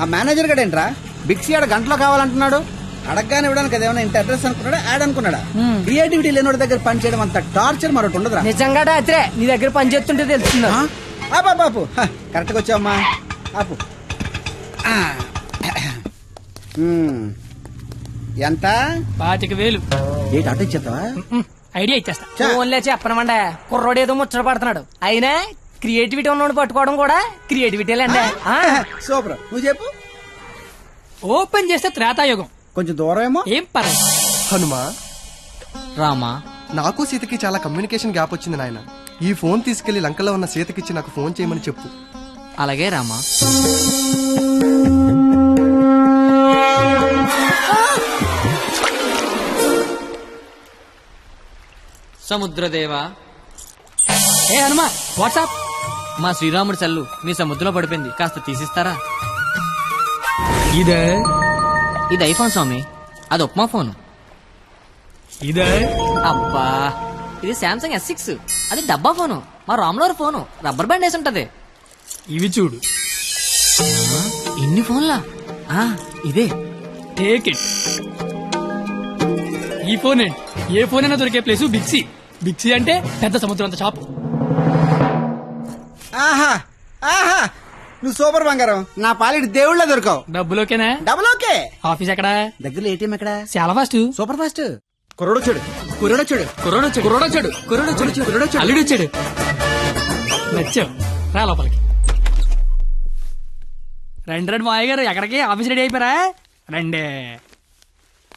ఆ మేనేజర్ గడేంట్రా? బిక్సీ ఆడ గంటలో కావాలంటున్నాడు. అడగగానే ఇవ్వడానికి అదేమన్నా ఇంత అడ్రస్ అనుకున్నాడా? యాడ్ అనుకున్నాడా? క్రియేటివిటీ లేనివాడి దగ్గర పని చేయడం అంత టార్చర్ మరొకటి ఉండదురా. నిజంగా రాత్రే నీ దగ్గర పని చేస్తుంటే తెలుస్తుంది? ఆపు, ఆపు, కరెక్ట్గా వచ్చావమ్మా. ఆపు. ఎంత? పాతిక వేలు. ఏంటి అటు ఇచ్చేస్తావా? ఐడియా ఇచ్చేస్తా. ఫోన్లే చెప్పనమండ కుర్రోడు ఏదో ముచ్చట పడుతున్నాడు. అయినా క్రియేటివిటీ ఉన్నోడు పట్టుకోవడం కూడా క్రియేటివిటీ అండి సూపర్. నువ్వు చెప్పు. ఓపెన్ చేస్తే త్రేతాయుగం. కొంచెం దూరం ఏమో ఏం పర్లేదు హనుమా. రామా. నాకు సీతకి చాలా కమ్యూనికేషన్ గ్యాప్ వచ్చింది నాయన. ఈ ఫోన్ తీసుకెళ్ళి లంకలో ఉన్న సీతకిచ్చి నాకు ఫోన్ చేయమని చెప్పు. అలాగే రామా. సముద్రదేవా. ఏ హనుమా వాట్సాప్. మా శ్రీరాముడి చల్లు మీ సముద్రంలో పడిపోయింది. కాస్త తీసిస్తారా? ఇదే? ఇది ఐఫోన్ స్వామి. అది ఉప్మా ఫోన్. ఇదే? అబ్బా ఇది శాంసంగ్ ఎస్ సిక్స్ అది డబ్బా ఫోను. మా రామ్లోర్ ఫోను. రబ్బర్ బ్యాండ్ వేసి ఉంటది. ఇవి చూడు. ఇన్ని ఫోన్లా? ఆ, ఇదే. టేక్ ఇట్ ఈ ఫోన్. ఏ ఫోన్ అయినా దొరికే ప్లేస్ బిక్సీ బిక్సీ అంటే పెద్ద సముద్రం అంత షాప్. నువ్వు సూపర్ బంగారం. నా పాలిటి దేవుళ్ళ దొరకవు. డబ్బులోకేనా డబుల్ ఓకే. ఆఫీస్ ఎక్కడ? దగ్గరలో ఏటీఎం ఎక్కడ? చాలా ఫాస్ట్. Super fast. కుర్రోడు చూడు కుర్రోడు చూడు కుర్రోడొచ్చాడు కుర్రోడొచ్చాడు కుర్రోడొచ్చాడు కుర్రోడొచ్చాడు అల్లుడు వచ్చాడు. నచ్చావు రా లోపలికి. రండి రండి మాయ గారు. ఎక్కడికి? ఆఫీస్ రెడీ అయిపోయారా? రండి.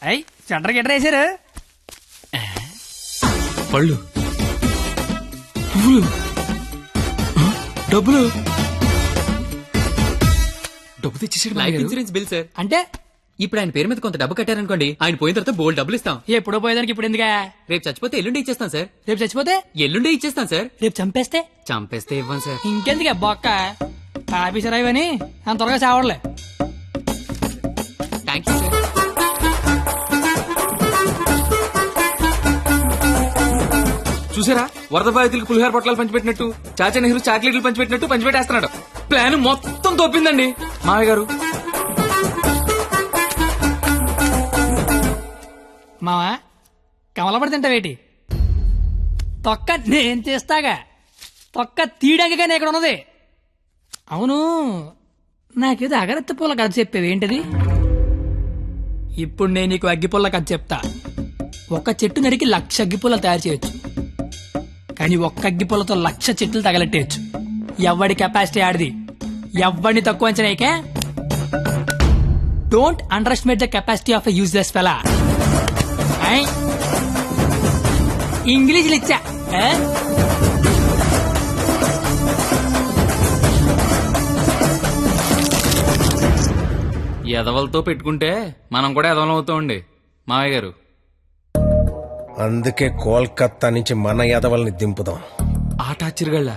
అయ్ సెంటర్ గిట్టర్ వేసారు పళ్ళు. పువ్వులు. డబ్బులు. డబ్బు తెచ్చేసాడు లైఫ్. ఇన్సూరెన్స్ బిల్ సార్ అంటే ఇప్పుడు ఆయన పేరు మీద కొంత డబ్బు కట్టారనుకోండి ఆయన పోయిన తర్వాత బోల్డ్ డబ్బులు ఇస్తాం. ఎప్పుడో పోయేదానికి ఇప్పుడు ఎందుకా? రేపు చచ్చిపోతే ఎల్లుండి ఇచ్చేస్తాం సార్ రేపు చచ్చిపోతే? ఎల్లుండి ఇచ్చేస్తాం సార్ రేపు చంపేస్తే? చంపేస్తే ఇవ్వం సార్ ఇంకెందుకే బొక్క? ఆఫీసర్ అయ్యని అంత త్వరగా చావడలే థ్యాంక్ యూ సార్ చూసారా? వరద బాధితులకు పులిహార పొట్లాలు పంచిపెట్టినట్టు చాచా నెహ్రూ చాక్లెట్లు పంచిపెట్టినట్టు పంచిపెట్టేస్తున్నాడు. ప్లాన్ మొత్తం తోపిందండి. మామయ్య గారు. మావా కమలపడి తింటావేటి? తొక్క నేను చేస్తాగా. తొక్క తీయడానికనే ఇక్కడ ఉన్నది. అవును నాకేదో అగరత్తి పూల కథ చెప్పేవి ఏంటిది ఇప్పుడు నేను నీకు అగ్గిపుల్ల కథ చెప్తా. ఒక చెట్టు నరికి లక్ష అగ్గిపుల్లలు తయారు చేయొచ్చు. కానీ ఒక్క అగ్గిపుల్లతో లక్ష చెట్లు తగలెట్టేయచ్చు. ఎవడి కెపాసిటీ ఆడిది? ఎవడిని తక్కువ అంచనాయికే don't underestimate the capacity of useless fellow ఇంగ్లీష్లు ఇచ్చా? ఎదవలతో పెట్టుకుంటే మనం కూడా ఎదవలం అవుతామండి మామయ్య గారు. అందుకే కోల్కత్తా నుంచి మన ఎదవల్ని దింపుదాం. ఆట ఆశ్చర్యగళ్ళ?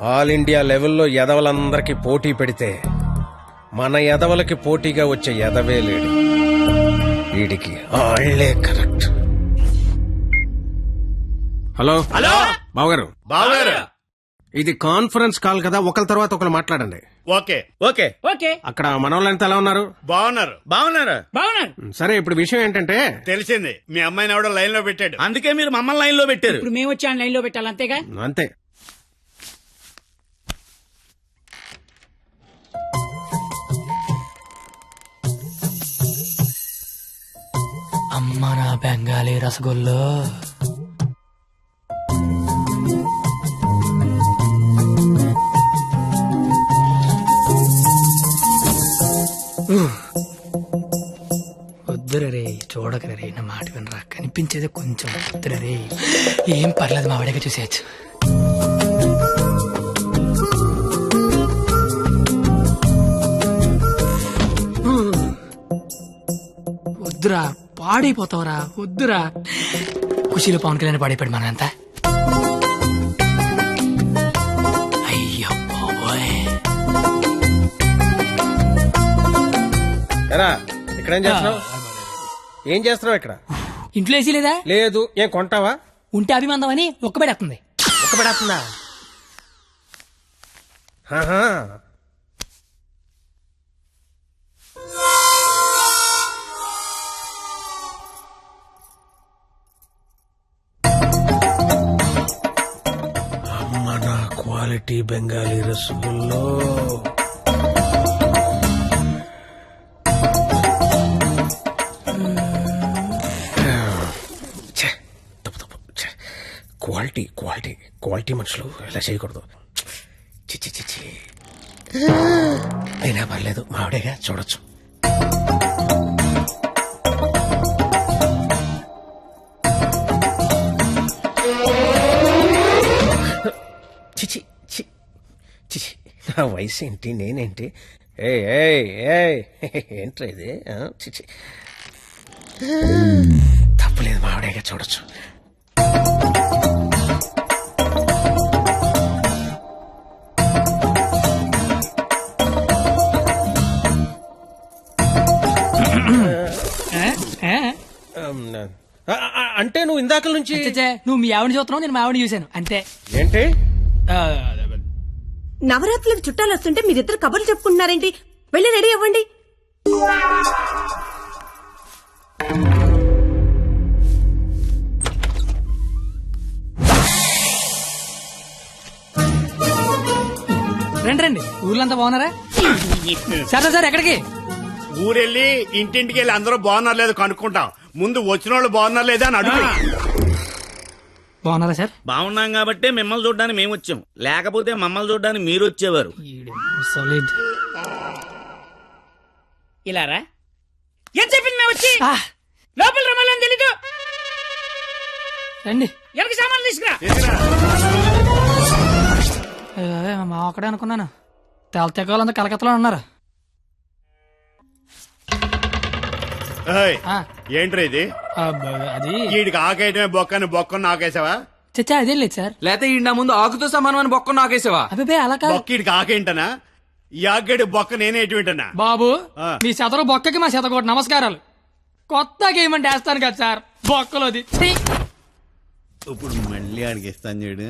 ఆల్ ఇండియా లెవెల్లో ఎదవలందరికీ పోటీ పెడితే మన ఎదవలకి పోటీగా వచ్చే ఎదవే లేడు. వీడికి ఆళ్ళే కరెక్ట్. హలో? హలో? బావగారు. బావగారు. ఇది కాన్ఫరెన్స్ కాల్ కదా ఒకరి తర్వాత ఒకరు మాట్లాడండి. ఓకే. ఓకే. ఓకే. అక్కడ మనోళ్ళంతా ఎలా ఉన్నారు? బాగున్నారు. బాగున్నారు? బాగున్నాను. సరే ఇప్పుడు విషయం ఏంటంటే తెలిసింది. మీ అమ్మాయిని ఎవడో లైన్లో పెట్టాడు. అందుకే మీరు మమ్మల్ని లైన్లో పెట్టారు. ఇప్పుడు మేము వచ్చి లైన్లో పెట్టాలి అంతేగా? అంతే. అమ్మ నా బెంగాలీ రసగుల్లో. వద్దురా చూడకరే నా మాట వినరా. కనిపించేది కొంచెం వద్దురారే ఏం పర్లేదు మా వాడిగా చూసేయచ్చు. వద్దురా. పాడైపోతావురా వద్దురా. ఖుషీలో పవన్ కళ్యాణ్ పాడైపోయాడు మనంతా అయ్యో బాబోయ్. ఎరా ఇక్కడ ఏం చేస్తున్నావు? ఏం చేస్తున్నావు ఇక్కడ? ఇంట్లో వేసి లేదా? లేదు ఏం కొంటావా? ఉంటే అభిమందం అని ఒక్క పెడేస్తుంది ఒక్క పడేస్తుందా క్వాలిటీ బెంగాలీ రసగుల్లో. తప్పు తప్పు. క్వాలిటీ క్వాలిటీ క్వాలిటీ మనుషులు ఇలా చేయకూడదు. చిచ్చి చిచ్చి అయినా పర్లేదు మావిడేగా చూడొచ్చు. నా వయసు ఏంటి? నేనేంటి? ఏ ఏ ఏంట్రా ఇది? చిచి తప్పలేదు మావిడేగా చూడొచ్చు. ఏ? ఏ? ఆమ్, ఆ, ఆ, అంటే నువ్వు ఇందాక నుంచి చచ్చే, నువ్వు మీ ఆవిడ చూస్తున్నావు నేను మా ఆవిడ చూశాను. అంతే. ఏంటి? ఆ, నవరాత్రులకు చుట్టాలు వస్తుంటే మీరిద్దరు కబుర్లు చెప్పుకుంటున్నారేంటి? వెళ్ళి రెడీ అవ్వండి. రండి రండి. ఊర్లంతా బాగున్నారా? సరే సార్ ఎక్కడికి? ఊరెళ్ళి ఇంటింటికి వెళ్ళి అందరూ బాగున్నారు లేదు కనుక్కుంటాం. ముందు వచ్చిన వాళ్ళు బాగున్నారు లేదా అని అడుగు. బాగున్నారా సార్? బాగున్నాం కాబట్టి మిమ్మల్ని చూడడానికి మేము వచ్చాం. లేకపోతే మమ్మల్ని చూడడానికి మీరు వచ్చేవారు. సాలిడ్ ఇలారా ఏం చెప్పింది మేము వచ్చి? లోపల రమ్మాలని తెలీదు. రండి. ఎవరికి సామాన్లు తీసుకురా. మా ఒక్కడే అనుకున్నాను. తెలతే వాళ్ళంతా కలకత్తలో ఉన్నారు. ఏయ్, ఆ, ఏంట్రా ఇది? అది వీడికి ఆకేయటమే బొక్కని బొక్కను నాకేసావా చచ్చా అదేం లేదు సార్. లేకపోతే ఈ నా ముందు ఆకుతో సమానం అని బొక్క నాకేసావా అభిపే అలా కాదు. బొక్క వీడికి ఆకేంటనా ఈ ఆకేడి బొక్క నేనే ఎటు వింటనా బాబు. మీ శతరు బొక్కకి మా శతకోటి నమస్కారాలు. కొత్త గేమ్ అంటే వేస్తాను కదా సార్ బొక్కలోది! ఇప్పుడు మళ్ళీ ఆడికి ఇస్తాను చూడు.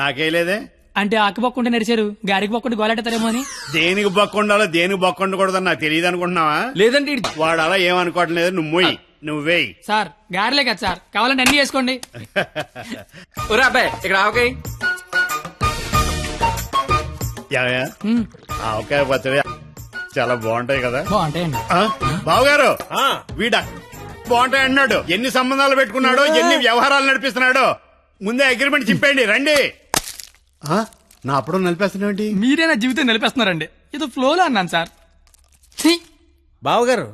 నాకేలేదే అంటే ఆకు బొక్క ఉంటే నడిచారు గారికి బొక్క ఉంటే గోలెట్టారేమో అని. దేనికి బొక్క ఉండాలో దేనికి బొక్క ఉండకూడదని నాకు తెలియదు అనుకుంటున్నావా? లేదంటే ఈడు- వాడు అలా ఏమనుకోవటం లేదు నువ్వు మొయ్యి నువ్వేయి సార్ గారిలే కదా సార్. కావాలంటే అన్ని చేసుకోండి ఒరే అబ్బాయి ఇక్కడ ఆవకాయ. ఆవకాయ పచ్చడి చాలా బాగుంటాయి కదా. బాగుంటాయండి. ఆ? బావగారు వీడ బాగుంటాయి అన్నాడు. ఎన్ని సంబంధాలు పెట్టుకున్నాడో ఎన్ని వ్యవహారాలు నడిపిస్తున్నాడో. ముందే అగ్రిమెంట్ చెప్పండి రండి? నా అప్పుడు నడిపేస్తున్నాడు మీరే నా జీవితం నిలిపేస్తున్నారండి? ఇది ఫ్లోలో అన్నాను సార్. ఛీ! బావగారు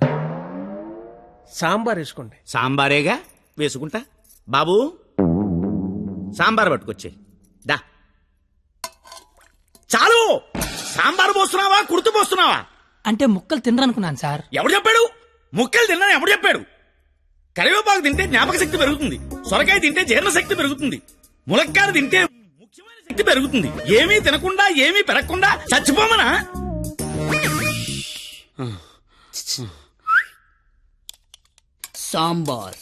సాంబార్ వేసుకోండి. సాంబారేగా? వేసుకుంటా? బాబు! సాంబార్ పట్టుకొచ్చే. దా. చాలు! సాంబార్ పోస్తున్నావా? కుర్తు పోస్తున్నావా? అంటే ముక్కలు తినరనుకున్నాను సార్. ఎవడు చెప్పాడు? ముక్కలు తిన్నా ఎవడు చెప్పాడు? కరివేపాకు తింటే జ్ఞాపక శక్తి పెరుగుతుంది. సొరకాయ తింటే జీర్ణ శక్తి పెరుగుతుంది. ములక్కాయ తింటే శక్తి పెరుగుతుంది. ఏమీ తినకుండా ఏమీ పెరగకుండా చచ్చిపోమనా? సాంబార్.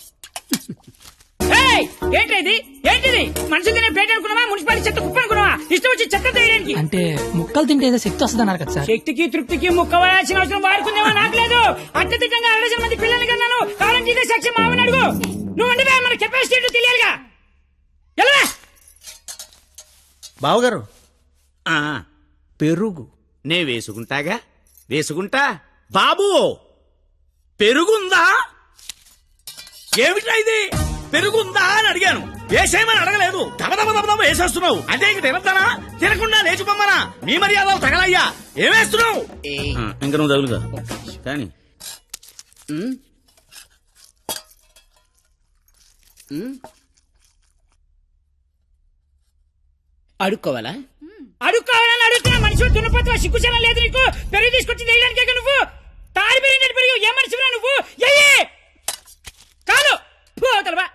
ఏంటి ఇది? ఏంటిది? మనుషులు తినే ప్లేట్ అనుకున్నావా? మున్సిపాలిటీ చెత్త కుప్ప అనుకున్నావా? ఇష్టం వచ్చి చెత్త తీయడానికి. అంటే ముక్కలు తింటే ఏదో శక్తి వస్తుంది అన్నారు కదా సార్. శక్తికి తృప్తికి ముక్కవలసిన అవసరం వాడుకుందేమో నాకు లేదు. అత్యధికంగా అరవై మంది పిల్లల్ని కన్నాను. కావాలంటే ఇదే సాక్ష్యం మామని అడుగు. నువ్వు ఉండవే మన కెపాసిటీ తెలియాలిగా. ఎలా బావగారు ఆ, పెరుగు. నే వేసుకుంటాగా? వేసుకుంటా? బాబు! పెరుగుందా? ఏమిటా ఇది? పెరుగుందా అని అడిగాను. వేసేయమని అడగలేదు. వేసేస్తున్నావు. అంటే ఇంక తినద్దానా? తినకుండా లేచిపోమ్మనా? మీ మర్యాదలు తగలయ్యా. ఏమేస్తున్నావు ఇంకా నువ్వు తగులుగా కానీ. అడుక్కోవాలా? అడుక్కోవాలని అడుగుతున్న మనుషులు దున్నపోతున్నా సిగ్గుచనం లేదు నీకు? పెరుగు తీసుకొచ్చి వేయడానికే నువ్వు? తారి పెరిగినట్టు పెరిగి ఏ మనుషులు నువ్వు? ఏ కాదు పోతలవా